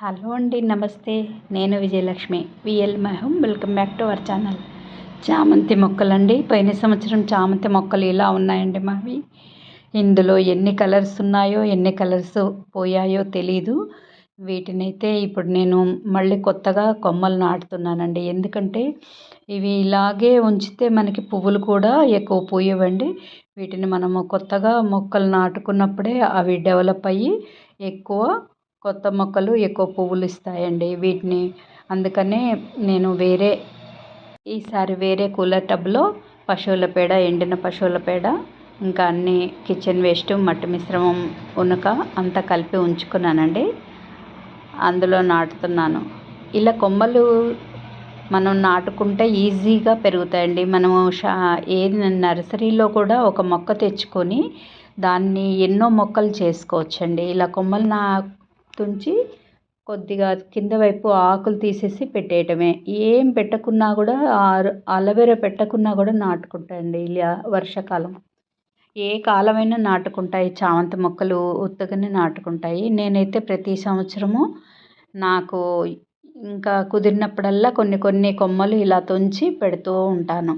Hello అండి నమస్తే. నేను Vijayalakshmi. VL మహం welcome back to our channel. చామంతి మొక్కలండి. పోయిన సంవత్సరం చామంతి మొక్కలు ఇలా ఉన్నాయండి మావి? ఇందులో ఎన్ని కలర్స్ ఉన్నాయో ఎన్ని కలర్స్ పోయాయో తెలీదు. వీటినైతే ఇప్పుడు నేను మళ్ళీ కొత్తగా కొమ్మలు నాటుతున్నానండి. ఎందుకంటే ఇవి ఇలాగే ఉంచితే మనకి పువ్వులు కూడా ఎక్కువ పూయవండి. వీటిని మనము కొత్తగా మొక్కలు నాటుకున్నప్పుడే అవి డెవలప్ అయ్యి ఎక్కువ కొత్త మొక్కలు ఎక్కువ పువ్వులు ఇస్తాయండి వీటిని. అందుకనే నేను వేరే ఈసారి వేరే కూలర్ టబ్లో పశువుల పేడ ఎండిన పశువుల పేడ ఇంకా అన్ని కిచెన్ వేస్ట్ మట్టి మిశ్రమం ఉనక అంతా కలిపి ఉంచుకున్నానండి. అందులో నాటుతున్నాను. ఇలా కొమ్మలు మనం నాటుకుంటే ఈజీగా పెరుగుతాయండి. మనము షా ఏది నర్సరీలో కూడా ఒక మొక్క తెచ్చుకొని దాన్ని ఎన్నో మొక్కలు చేసుకోవచ్చండి. ఇలా కొమ్మలు నా తుంచి కొద్దిగా కింద వైపు ఆకులు తీసేసి పెట్టేయటమే. ఏం పెట్టకున్నా కూడా అలవేరా పెట్టకున్నా కూడా నాటుకుంటాయండి ఇలా వర్షాకాలం. ఏ కాలమైనా నాటుకుంటాయి. చామంతి మొక్కలు ఉత్తగానే నాటుకుంటాయి. నేనైతే ప్రతి సంవత్సరము నాకు ఇంకా కుదిరినప్పుడల్లా కొన్ని కొన్ని కొమ్మలు ఇలా తుంచి పెడుతూ ఉంటాను.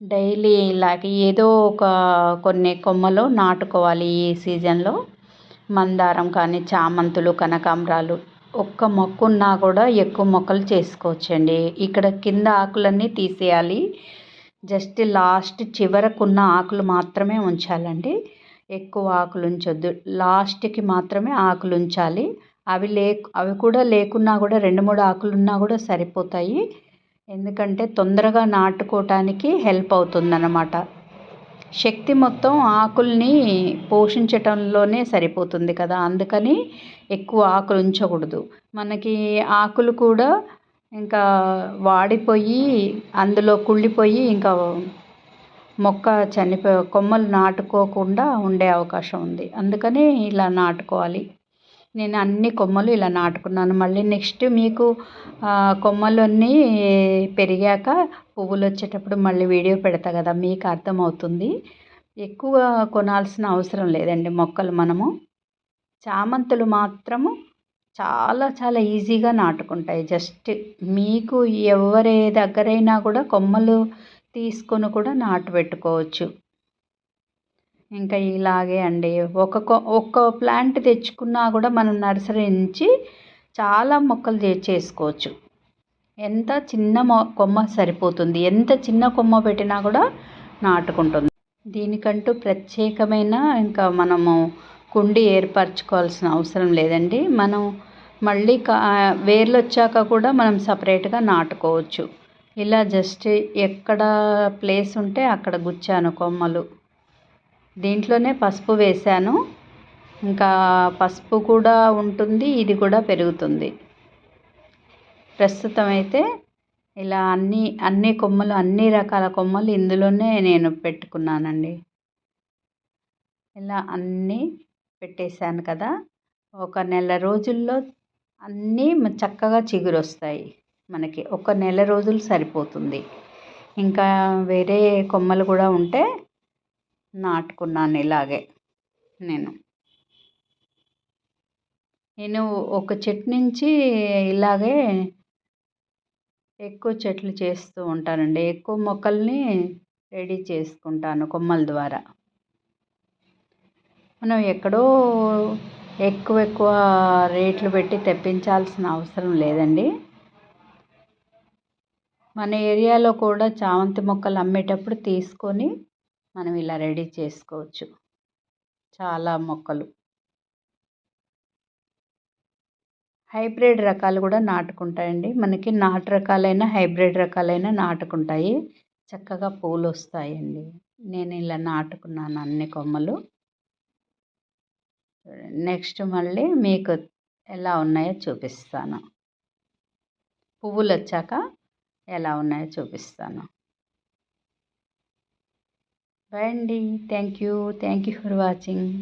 డైలీ ఇలాగ ఏదో ఒక కొన్ని కొమ్మలు నాటుకోవాలి ఈ సీజన్లో. మందారం కానీ చామంతులు కనకాంబరాలు ఒక్క మొక్క ఉన్నా కూడా ఎక్కువ మొక్కలు చేసుకోవచ్చండి. ఇక్కడ కింద ఆకులన్నీ తీసేయాలి. జస్ట్ లాస్ట్ చివరకున్న ఆకులు మాత్రమే ఉంచాలండి. ఎక్కువ ఆకులు ఉంచొద్దు. లాస్ట్కి మాత్రమే ఆకులు ఉంచాలి. అవి లే అవి కూడా లేకున్నా కూడా రెండు మూడు ఆకులు ఉన్నా కూడా సరిపోతాయి. ఎందుకంటే తొందరగా నాటుకోవటానికి హెల్ప్ అవుతుందన్నమాట. శక్తి మొత్తం ఆకుల్ని పోషించటంలోనే సరిపోతుంది కదా. అందుకని ఎక్కువ ఆకులు ఉంచకూడదు. మనకి ఆకులు కూడా ఇంకా వాడిపోయి అందులో కుళ్ళిపోయి ఇంకా మొక్క చనిపో కొమ్మలు నాటుకోకుండా ఉండే అవకాశం ఉంది. అందుకని ఇలా నాటుకోవాలి. నేను అన్ని కొమ్మలు ఇలా నాటుకున్నాను. మళ్ళీ నెక్స్ట్ మీకు కొమ్మలన్నీ పెరిగాక పువ్వులు వచ్చేటప్పుడు మళ్ళీ వీడియో పెడతా కదా మీకు అర్థమవుతుంది. ఎక్కువ కొనాల్సిన అవసరం లేదండి మొక్కలు మనము. చామంతులు మాత్రము చాలా చాలా ఈజీగా నాటుకుంటాయి. జస్ట్ మీకు ఎవరి దగ్గరైనా కూడా కొమ్మలు తీసుకొని కూడా నాటు పెట్టుకోవచ్చు. ఇంకా ఇలాగే అండి. ఒక ఒక్క ప్లాంట్ తెచ్చుకున్నా కూడా మనం నర్సరీ నుంచి చాలా మొక్కలు చేసుకోవచ్చు. ఎంత చిన్న మొ కొమ్మ సరిపోతుంది? ఎంత చిన్న కొమ్మ పెట్టినా కూడా నాటుకుంటుంది. దీనికంటూ ప్రత్యేకమైన ఇంకా మనము కుండి ఏర్పరచుకోవాల్సిన అవసరం లేదండి. మనం మళ్ళీ వేర్లు వచ్చాక కూడా మనం సపరేట్గా నాటుకోవచ్చు. ఇలా జస్ట్ ఎక్కడ ప్లేస్ ఉంటే అక్కడ గుచ్చాను కొమ్మలు. దీంట్లోనే పసుపు వేశాను. ఇంకా పసుపు కూడా ఉంటుంది ఇది కూడా పెరుగుతుంది. ప్రస్తుతం అయితే ఇలా అన్ని అన్ని కొమ్మలు అన్ని రకాల కొమ్మలు ఇందులోనే నేను పెట్టుకున్నానండి. ఇలా అన్నీ పెట్టేశాను కదా ఒక నెల రోజుల్లో అన్నీ చక్కగా చిగురు వస్తాయి మనకి. ఒక నెల రోజులు సరిపోతుంది. ఇంకా వేరే కొమ్మలు కూడా ఉంటే నాటుకున్నాను ఇలాగే నేను. నేను ఒక చెట్టు నుంచి ఇలాగే ఎక్కువ చెట్లు చేస్తూ ఉంటానండి. ఎక్కువ మొక్కల్ని రెడీ చేసుకుంటాను కొమ్మల ద్వారా. మనం ఎక్కడో ఎక్కువ ఎక్కువ రేట్లు పెట్టి తెప్పించాల్సిన అవసరం లేదండి. మన ఏరియాలో కూడా చామంతి మొక్కలు అమ్మేటప్పుడు తీసుకొని మనం ఇలా రెడీ చేసుకోవచ్చు. చాలా మొక్కలు. హైబ్రిడ్ రకాలు కూడా నాటుకుంటాయండి. మనకి నాటు రకాలైన హైబ్రిడ్ రకాలైన నాటుకుంటాయి. చక్కగా పూలు వస్తాయండి నేను ఇలా నాటుకున్నాను అన్ని కొమ్మలు. నెక్స్ట్ మళ్ళీ మీకు ఎలా ఉన్నాయో చూపిస్తాను. పువ్వులు వచ్చాక ఎలా ఉన్నాయో చూపిస్తాను. బాయ్ అండి. Thank you. Thank you for watching.